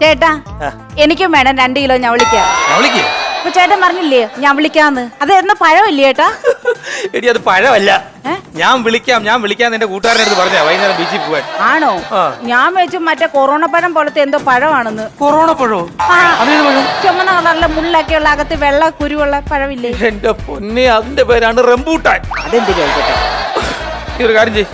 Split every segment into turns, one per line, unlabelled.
ചേട്ടാ എനിക്കും വേണം രണ്ട് കിലോ ഞാൻ വിളിക്കാം.
ഞാൻ
അപ്പൊ ചേട്ടൻ പറഞ്ഞില്ലേ ഞാൻ വിളിക്കാന്ന്. അത് എന്ന പഴമില്ലേ ചേട്ടാ?
എടി അത് പഴമല്ല. ഞാൻ വിളിക്കാം ഞാൻ വിളിക്കാൻ എന്റെ കൂട്ടുകാരന്റെ അടുത്ത് പറഞ്ഞാ വൈകുന്നേരം ബീച്ചിൽ പോവാൻ.
ആണോ? ഞാൻ വെച്ചു മറ്റേ കൊറോണ പഴം പോലത്തെ എന്തോ പഴമാണെന്ന്.
കൊറോണ പഴോ?
ചുമന്ന കളറിലെ മുള്ളൊക്കെയുള്ള അകത്ത് വെള്ള കുരുവുള്ള പഴമില്ലേ?
എന്റെ പൊന്നെ അതിന്റെ പേരാണ് റംബൂട്ടാൻ.
അതെന്ത് കേട്ടോ
ഈ ഒരു കാര്യം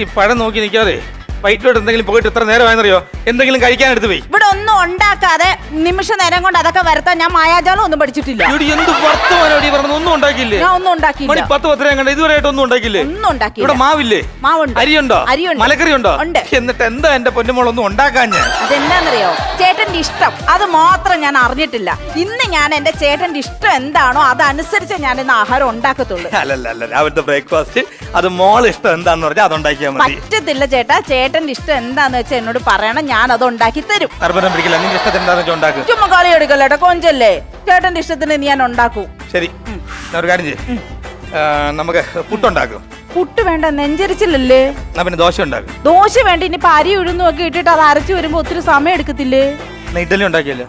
ഈ പഴം നോക്കി നിൽക്കാതെ വയറ്റിലോട്ട് എന്തെങ്കിലും പോയിട്ട് എത്ര നേരമായെന്നറിയോ? എന്തെങ്കിലും കഴിക്കാൻ എടുത്ത് പോയി.
ഒന്നും ഉണ്ടാക്കാതെ നിമിഷ നേരം കൊണ്ട് അതൊക്കെ വരുത്താൻ ഞാൻ മായാജാലം ഒന്നും പഠിച്ചിട്ടില്ല.
എന്ത് വർത്തമാനോടി പറഞ്ഞു ഒന്നും ഉണ്ടാക്കിയില്ലേ?
ഞാൻ ഒന്നും
മണി
ഉണ്ടാക്കിയില്ല
പത്ത് പത്തരയും കണ്ട ഇതുവരെയായിട്ട് ഒന്നും ഉണ്ടാക്കിയില്ലേ?
ഒന്നും
ഇവിടെ
ഉണ്ടാക്കിയില്ല
മാവില്ലേ?
മാവുണ്ട്.
അരിയുണ്ടോ?
അരിയുണ്ട്.
മലക്കറി ഉണ്ടോ.
ഉണ്ട്.
എന്നിട്ട് എന്താ എന്റെ പൊന്നുമോളൊന്നും ഉണ്ടാക്കാൻ ഞാൻ?
അതെന്താന്നറിയോ? ചേട്ടന്റെ ഇഷ്ടം. അത് മാത്രം ഞാൻ അറിഞ്ഞിട്ടില്ല. ഇന്ന് ഞാൻ എന്റെ ചേട്ടന്റെ ഇഷ്ടം എന്താണോ അതനുസരിച്ച് ഞാൻ ഇന്ന് ആഹാരം ഉണ്ടാക്കത്തുള്ളൂ.
അല്ലല്ല അല്ല. രാവിലത്തെ ബ്രേക്ക്ഫാസ്റ്റ് അത് മോൾ ഇഷ്ടം എന്താന്ന് പറഞ്ഞാൽ മതി.
പറ്റത്തില്ല ചേട്ടാ. ചേട്ടന്റെ ഇഷ്ടം എന്താന്ന് വെച്ചാൽ എന്നോട് പറയണം. ഞാൻ അത് ഉണ്ടാക്കി തരും.
നിർബന്ധം പിടിക്കില്ല. നിന്റെ ഇഷ്ടത്തിന് എന്താണെന്ന് വെച്ചാൽ ഉണ്ടാക്കും.
ചുമ്മാ കളി എടുക്കല്ലേട്ടാ കൊഞ്ചല്ലേ? ചേട്ടന്റെ ഇഷ്ടത്തിന് ഞാൻ ഉണ്ടാക്കൂ.
ശരി. ഞാൻ ഒരു കാര്യം ചെയ്യും. നമുക്ക് പുട്ടുണ്ടാക്കും.
പുട്ട് വേണ്ട നെഞ്ചരിച്ചില്ലല്ലേ?
എന്നാ പിന്നെ ദോശ ഉണ്ടാക്കും.
ദോശ വേണ്ട ഇനി അരി ഉഴുന്നും ഒക്കെ ഇട്ടിട്ട് അത് അരച്ചു വരുമ്പോ ഒത്തിരി സമയം എടുക്കത്തില്ലേ?
എന്നാ ഇഡലി ഉണ്ടാക്കിയല്ലോ?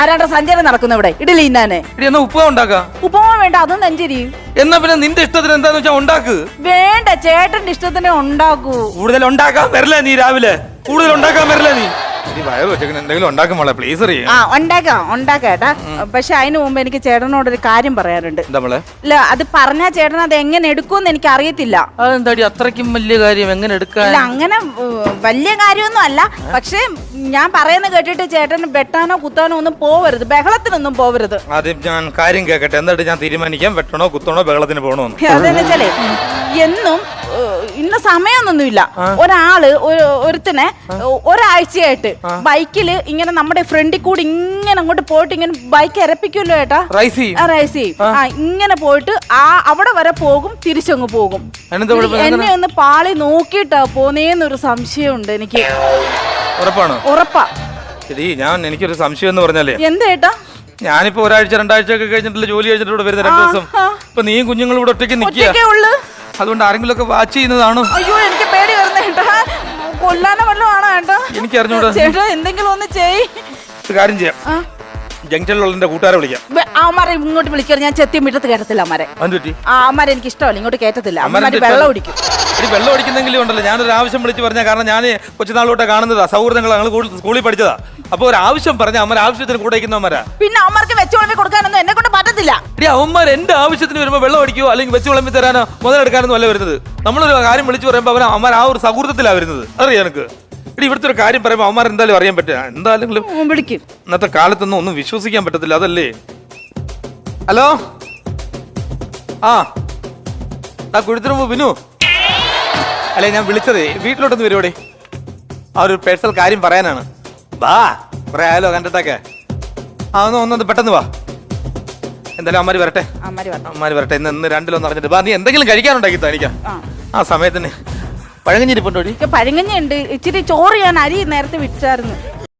ആരാണ്ട സഞ്ചാരം നടക്കുന്ന ഇവിടെ? ഇഡലി ഇന്നാനെ
ഇടി എന്നാ ഉപ്പുക ഉണ്ടാക്കാം?
ഉപ്പുമാ വേണ്ട അതും നെഞ്ചരി.
എന്നാ പിന്നെ നിന്റെ ഇഷ്ടത്തിന് എന്താന്ന് വെച്ചാൽ ഉണ്ടാക്ക്?
വേണ്ട ചേട്ടന്റെ ഇഷ്ടത്തിന് ഉണ്ടാക്കൂ.
കൂടുതൽ ഉണ്ടാക്കാൻ വരില്ല നീ രാവിലെ. കൂടുതൽ ഉണ്ടാക്കാൻ വരില്ല നീ. നീ വയറ് വെച്ചേക്കുന്ന എന്തെങ്കിലും ഉണ്ടാക്കും മോളെ പ്ലീസ് അറിയാം.
ആ ഉണ്ടാക്കാം ഉണ്ടാക്കേട്ടാ പക്ഷെ അതിന് മുമ്പ് എനിക്ക് ചേട്ടനോട് ഒരു കാര്യം പറയാനുണ്ട്.
എന്താ മോളെ?
ഇല്ല അത് പറഞ്ഞ ചേട്ടൻ അത് എങ്ങനെ എടുക്കുമെന്ന് എനിക്ക് അറിയത്തില്ല.
അതെന്താടി അത്രയ്ക്കും വലിയ കാര്യം എങ്ങനെ എടുക്കാൻ?
ഇല്ല അങ്ങനെ ഉം, വലിയ കാര്യമൊന്നും അല്ല. പക്ഷെ ഞാൻ പറയുന്ന കേട്ടിട്ട് ചേട്ടൻ വെട്ടാനോ കുത്താനോ ഒന്നും പോവരുത്. ബഹളത്തിനൊന്നും പോവരുത്.
ആദ്യം ഞാൻ കാര്യം കേക്കട്ടെ. എന്നിട്ട് ഞാൻ തീരുമാനിക്കാം. വെട്ടണോ കുത്തണോ ബഹളത്തിന് പോകണോന്ന്
അതെന്ന് വെച്ചാലേ എന്നും ഏഹ്, ഇന്ന സമയമൊന്നുമില്ല. ഒരാൾ ഒരുത്തിനെ ഒരാഴ്ചയായിട്ട് ബൈക്കിൽ ഇങ്ങനെ നമ്മുടെ ഫ്രണ്ടിൽ കൂടി ഇങ്ങനെ അങ്ങോട്ട് പോയിട്ട് ഇങ്ങനെ ബൈക്ക് ഇരപ്പിക്കുമല്ലോ ഏട്ടാ?
റൈസ് ചെയ്യും.
ആ, റൈസ് ചെയ്യും. ആ. ഇങ്ങനെ പോയിട്ട് ആ അവിടെ വരെ പോകും തിരിച്ചങ്ങ് പോകും? എന്നെ ഒന്ന് പാളി നോക്കിയിട്ടാ പോന്നേന്നൊരു സംശയമുണ്ട് എനിക്ക്.
ഉറപ്പാണോ?
ഉറപ്പാ.
ശരി ഞാൻ എനിക്കൊരു സംശയം എന്ന് പറഞ്ഞാലേ.
എന്തേട്ടാ
ഞാനിപ്പോ ഒരാഴ്ച രണ്ടാഴ്ച ഒക്കെ കഴിഞ്ഞിട്ടുള്ള ജോലി കഴിഞ്ഞിട്ട് ഇവിടെ വരുന്ന രണ്ടു ദിവസം. ഇപ്പൊ നീയും കുഞ്ഞുങ്ങളും ഇവിടെ ഒറ്റയ്ക്ക്
ഉള്ളു?
അതുകൊണ്ട് ആരെങ്കിലും ഒക്കെ വാച്ച് ചെയ്യുന്നതാണോ?
അയ്യോ എനിക്ക് പേടി വരുന്നേട്ടാ കൊല്ലാനോ വല്ലതും ആണോ ഏട്ടാ?
എനിക്ക് അറിഞ്ഞൂടാ
ചേട്ടാ എന്തെങ്കിലും ഒന്ന് ചെയ്.
ഒരു കാര്യം ചെയ്യാം.
ആ.
ജംഗ്ഷനിലുള്ള എന്റെ കൂട്ടുകാരെ വിളിക്കാം.
വെ- അവന്മാരെ ഇങ്ങോട്ട് വിളിക്കാൻ ഞാൻ ചെത്തി മിറ്റത്ത് കയറ്റത്തില്ല അമ്മരെ.
അത് പറ്റി
ആ അമ്മരെ എനിക്ക് ഇഷ്ടമല്ല. ഇങ്ങോട്ട് കയറ്റത്തില്ല. അമ്മമാര് വെള്ളം
വെള്ളം അടിക്കുന്നെങ്കിലും ഉണ്ടല്ലോ. ഞാനൊരു ആവശ്യം വിളിച്ച് പറഞ്ഞ കാരണം ഞാൻ കൊച്ചുനാളോട്ടെ കാണുന്നതാ. സൗഹൃദങ്ങൾ ഞങ്ങൾ സ്കൂളിൽ പഠിച്ചതാ. അപ്പൊ ഒരു ആവശ്യം പറഞ്ഞ അമ്മ ആവശ്യത്തിന് കൂടെ അമ്മരാ
പിന്നെ അവന്മാർക്ക് വെച്ച് വിളമ്പി കൊടുക്കാനൊന്നും എന്നെ കൊണ്ട് പറ്റത്തില്ല.
അമ്മ അവന്മാർ എന്റെ ആവശ്യത്തിന് വരുമ്പോ വെള്ളം അടിക്കോ അല്ലെങ്കിൽ വെച്ച് വിളമ്പി തരാനോ മുതലെടുക്കാനൊന്നും അല്ല വരുന്നത്. നമ്മളൊരു കാര്യം വിളിച്ചു പറയുമ്പോൾ അവൻ അമ്മ ആ ഒരു സൗഹൃദത്തിലാ വരുന്നത്. അറിയാം എനിക്ക്? ഇടി ഇവിടുത്തെ ഒരു കാര്യം പറയുമ്പോൾ അവന്മാർ എന്തായാലും അറിയാൻ പറ്റില്ല എന്തായാലും
വിളിക്കും.
ഇന്നത്തെ കാലത്തൊന്നും ഒന്നും വിശ്വസിക്കാൻ പറ്റത്തില്ല അതല്ലേ? ഹലോ? ആ. ആ കുഴുത്തിരുമ്പോ ബിനു. അല്ലേ ഞാൻ വിളിച്ചതേ. വീട്ടിലോട്ടൊന്ന് വരുവോടെ? ആ ഒരു പേഴ്സണൽ കാര്യം പറയാനാണ്. വാ കുറെ ആയാലോ കണ്ടിട്ടൊക്കെ. ആ ഒന്ന് പെട്ടെന്ന് വാ. എന്തായാലും അമ്മാര് വരട്ടെ.
അമ്മാര് പറഞ്ഞു
അമ്മമാര് വരട്ടെ. ഇന്ന് ഇന്ന് രണ്ടിലൊന്ന് അറിഞ്ഞിട്ട് വാ നീ എന്തെങ്കിലും കഴിക്കാനുണ്ടാക്കി തനിക്കാം
ആ.
ആ സമയത്തിന്.
പഴങ്ങഞ്ഞിരിപ്പുണ്ടോ പഴങ്ങഞ്ഞുണ്ട് ഇച്ചിരി ചോറ് ഞാൻ അരി നേരത്തെ വിറ്റായിരുന്നു.